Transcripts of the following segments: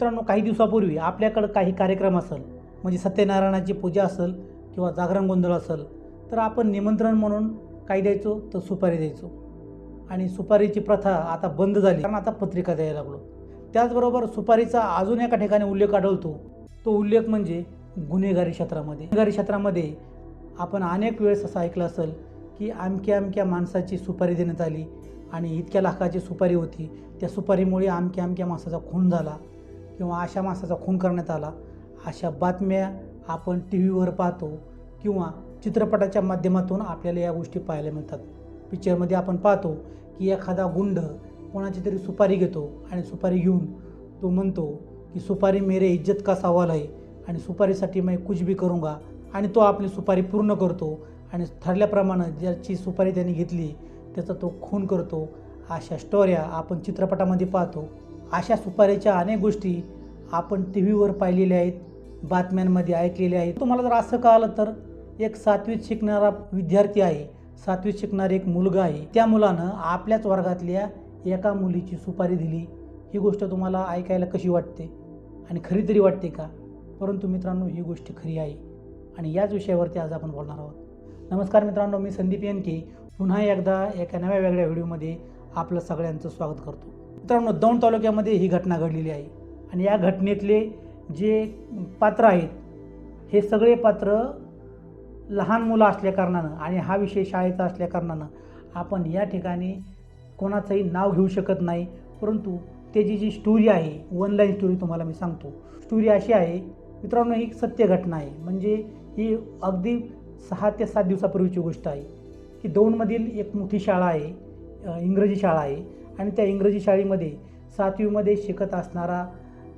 मित्रांनो काही दिवसापूर्वी आपल्याकडं काही कार्यक्रम असेल म्हणजे सत्यनारायणाची पूजा असेल किंवा जागरण गोंधळ असेल तर आपण निमंत्रण म्हणून काय द्यायचो तर सुपारी द्यायचो. आणि सुपारीची प्रथा आता बंद झाली कारण आता पत्रिका द्यायला लागलो. त्याचबरोबर सुपारीचा अजून एका ठिकाणी उल्लेख आढळतो. तो उल्लेख म्हणजे गुन्हेगारी क्षेत्रामध्ये. गुन्हेगारी क्षेत्रामध्ये आपण अनेक वेळेस असं ऐकलं असेल की अमक्या अमक्या माणसाची सुपारी देण्यात आली आणि इतक्या लाखाची सुपारी होती. त्या सुपारीमुळे अमक्या अमक्या माणसाचा खून झाला. किंवा अशा माणसाचा खून करण्यात आला अशा बातम्या आपण टी व्हीवर पाहतो किंवा चित्रपटाच्या माध्यमातून आपल्याला या गोष्टी पाहायला मिळतात. पिक्चरमध्ये आपण पाहतो की एखादा गुंड कोणाची तरी सुपारी घेतो आणि सुपारी घेऊन तो म्हणतो की सुपारी मेरे इज्जत का सवाल आहे आणि सुपारीसाठी मैं कुछ भी करूंगा. आणि तो आपली सुपारी पूर्ण करतो आणि ठरल्याप्रमाणे ज्याची सुपारी त्याने घेतली त्याचा तो खून करतो अशा स्टोऱ्या आपण चित्रपटामध्ये पाहतो. अशा सुपारीच्या अनेक गोष्टी आपण टी व्हीवर पाहिलेल्या आहेत बातम्यांमध्ये ऐकलेल्या आहेत. तुम्हाला जर असं कळालं तर एक सातवीत शिकणारा विद्यार्थी आहे सातवीत शिकणारा एक मुलगा आहे. त्या मुलानं आपल्याच वर्गातल्या एका मुलीची सुपारी दिली. ही गोष्ट तुम्हाला ऐकायला कशी वाटते आणि खरी तरी वाटते का? परंतु मित्रांनो ही गोष्ट खरी आहे आणि याच विषयावरती आज आपण बोलणार आहोत. नमस्कार मित्रांनो मी संदीप के. पुन्हा एकदा एका नव्या वेगळ्या व्हिडिओमध्ये आपलं सगळ्यांचं स्वागत करतो. मित्रांनो दौंड तालुक्यामध्ये ही घटना घडलेली आहे. आणि या घटनेतले जे पात्र आहेत हे सगळे पात्र लहान मुलं असल्याकारणानं आणि हा विषय शाळेचा असल्याकारणानं आपण या ठिकाणी कोणाचंही नाव घेऊ शकत नाही. परंतु त्याची जी स्टोरी आहे वन लाईन स्टोरी तुम्हाला मी सांगतो. स्टोरी अशी आहे मित्रांनो ही सत्य घटना आहे. म्हणजे ही अगदी सहा ते सात दिवसापूर्वीची गोष्ट आहे की दौंडमधील एक मोठी शाळा आहे. इंग्रजी शाळा आहे. आणि त्या इंग्रजी शाळेमध्ये सातवीमध्ये शिकत असणारा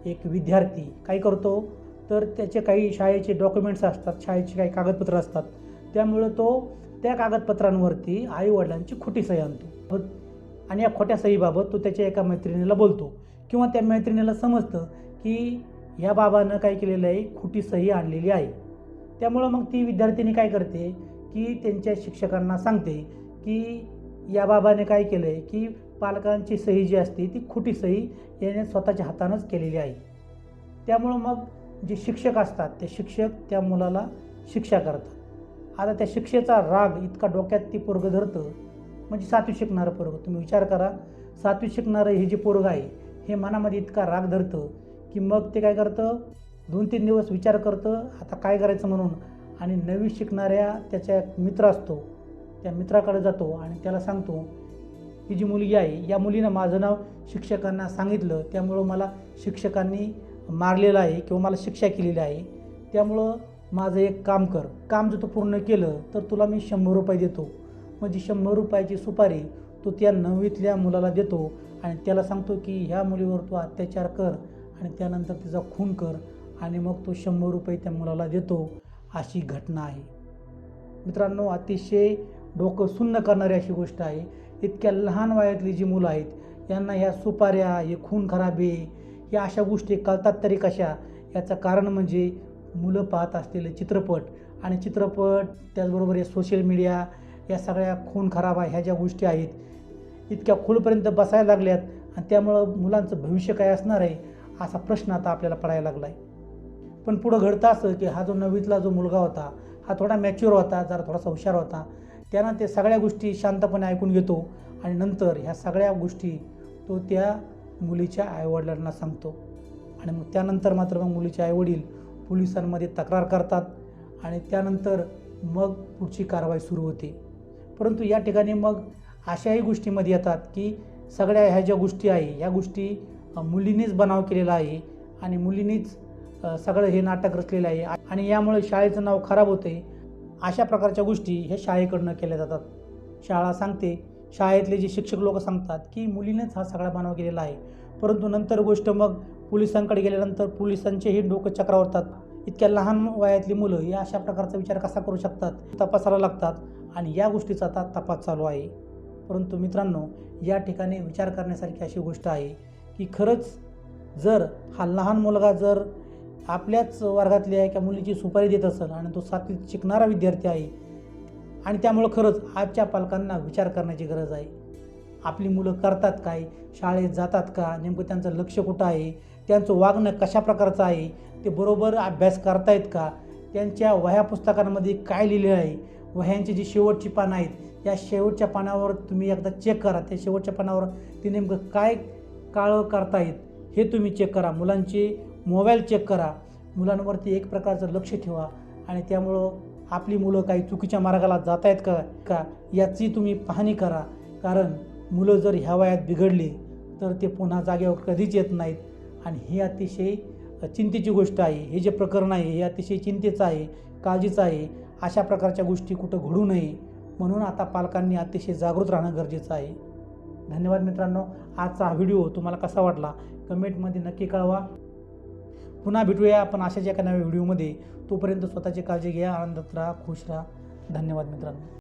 एक विद्यार्थी काय करतो? तर त्याचे काही शाळेचे डॉक्युमेंट्स असतात शाळेचे काही कागदपत्र असतात. त्यामुळं तो त्या कागदपत्रांवरती आईवडिलांची खोटी सही आणतो. आणि या खोट्या सहीबाबत तो त्याच्या एका मैत्रिणीला बोलतो. किंवा त्या मैत्रिणीला समजतं की या बाबानं काय केलेलं आहे? खोटी सही आणलेली आहे. त्यामुळं मग ती विद्यार्थिनी काय करते? की त्यांच्या शिक्षकांना सांगते की या बाबाने काय केलं आहे की पालकांची सही जी असते ती खोटी सही याने स्वतःच्या हातानंच केलेली आहे. त्यामुळं मग जे शिक्षक असतात ते शिक्षक त्या मुलाला शिक्षा करतात. आता त्या शिक्षेचा राग इतका डोक्यात ती पोरगं धरतं म्हणजे सातवी शिकणारं पोरगं. तुम्ही विचार करा सातवी शिकणारं हे जे पोरगं आहे हे मनामध्ये इतका राग धरतं की मग ते काय करतं? दोन तीन दिवस विचार करतं आता काय करायचं म्हणून. आणि नवी शिकणाऱ्या त्याच्या एक मित्र असतो त्या मित्राकडे जातो आणि त्याला सांगतो ही जी मुलगी आहे या मुलीनं माझं नाव शिक्षकांना सांगितलं. त्यामुळं मला शिक्षकांनी मारलेलं आहे किंवा मला शिक्षा केलेली आहे. त्यामुळं माझं एक काम कर. काम जर तू पूर्ण केलं तर तुला मी शंभर रुपये देतो. म्हणजे शंभर रुपयाची सुपारी तो त्या नववीतल्या मुलाला देतो आणि त्याला सांगतो की ह्या मुलीवर तू अत्याचार कर आणि त्यानंतर तिचा खून कर आणि मग तो शंभर रुपये त्या मुलाला देतो. अशी घटना आहे. मित्रांनो अतिशय डोकं सुन्न करणारी अशी गोष्ट आहे. इतक्या लहान वयातली जी मुलं आहेत यांना ह्या सुपाऱ्या हे खून खराबे या अशा गोष्टी कळतात तरी कशा? याचं कारण म्हणजे मुलं पाहत असलेले चित्रपट आणि चित्रपट त्याचबरोबर हे सोशल मीडिया या सगळ्या खून खराबा ह्या ज्या गोष्टी आहेत इतक्या खोलपर्यंत बसायला लागल्यात आणि त्यामुळं मुलांचं भविष्य काय असणार आहे असा प्रश्न आता आपल्याला पडायला लागला आहे पण पुढं घडतं असं की हा जो नववीतला जो मुलगा होता हा थोडा मॅच्युअर होता जरा थोडासा हुशार होता. त्यांना ते सगळ्या गोष्टी शांतपणे ऐकून घेतो आणि नंतर ह्या सगळ्या गोष्टी तो त्या मुलीच्या आईवडिलांना सांगतो. आणि मग त्यानंतर मात्र मग मुलीचे आईवडील पोलिसांमध्ये तक्रार करतात आणि त्यानंतर मग पुढची कारवाई सुरू होते. परंतु या ठिकाणी मग अशाही गोष्टीमध्ये येतात की सगळ्या ह्या ज्या गोष्टी आहे ह्या गोष्टी मुलीनेच मुलींनीच बनाव केलेला आहे आणि मुलींनीच सगळं हे नाटक रचलेलं आहे. आणि यामुळे शाळेचं नाव खराब होते अशा प्रकारच्या गोष्टी ह्या शाळेकडनं केल्या जातात. शाळा सांगते शाळेतले जे शिक्षक लोक सांगतात की मुलीनेच हा सगळा बनाव केलेला आहे. परंतु नंतर गोष्ट मग पोलिसांकडे गेल्यानंतर पोलिसांचेही डोकं चक्रावतात. इतक्या लहान वयातली मुलं या अशा प्रकारचा विचार कसा करू शकतात? तपासायला लागतात आणि या गोष्टीचा आता तपास चालू आहे. परंतु मित्रांनो या ठिकाणी विचार करण्यासारखी अशी गोष्ट आहे की खरंच जर हा लहान मुलगा जर आपल्याच वर्गातल्या एका मुलीची सुपारी देत असेल आणि तो सातवीत शिकणारा विद्यार्थी आहे. आणि त्यामुळं खरंच आजच्या पालकांना विचार करण्याची गरज आहे. आपली मुलं करतात काय? शाळेत जातात का? नेमकं त्यांचं लक्ष कुठं आहे? त्यांचं वागणं कशा प्रकारचं आहे? ते बरोबर अभ्यास करतायत का? त्यांच्या वह्या पुस्तकांमध्ये काय लिहिलेलं आहे? वह्यांची जी शेवटची पानं आहेत या शेवटच्या पानावर तुम्ही एकदा चेक करा. त्या शेवटच्या पानावर ते नेमकं काय काळं करतायत हे तुम्ही चेक करा. मुलांचे मोबाईल चेक करा. मुलांवरती एक प्रकारचं लक्ष ठेवा आणि त्यामुळं आपली मुलं काही चुकीच्या मार्गाला जात आहेत का का याची तुम्ही पाहणी करा. कारण मुलं जर ह्या वयात बिघडली तर ते पुन्हा जागेवर कधीच येत नाहीत. आणि ही अतिशय चिंतेची गोष्ट आहे. हे जे प्रकरण आहे हे अतिशय चिंतेचं आहे काळजीचं आहे. अशा प्रकारच्या गोष्टी कुठं घडू नये. म्हणून आता पालकांनी अतिशय जागृत राहणं गरजेचं आहे. धन्यवाद मित्रांनो. आजचा हा व्हिडिओ तुम्हाला कसा वाटला? कमेंटमध्ये नक्की कळवा. पुन्हा भेटूया आपण अशाच एका नव्या व्हिडिओमध्ये. तोपर्यंत स्वतःची काळजी घ्या आनंदात राहा खुश राहा. धन्यवाद मित्रांनो.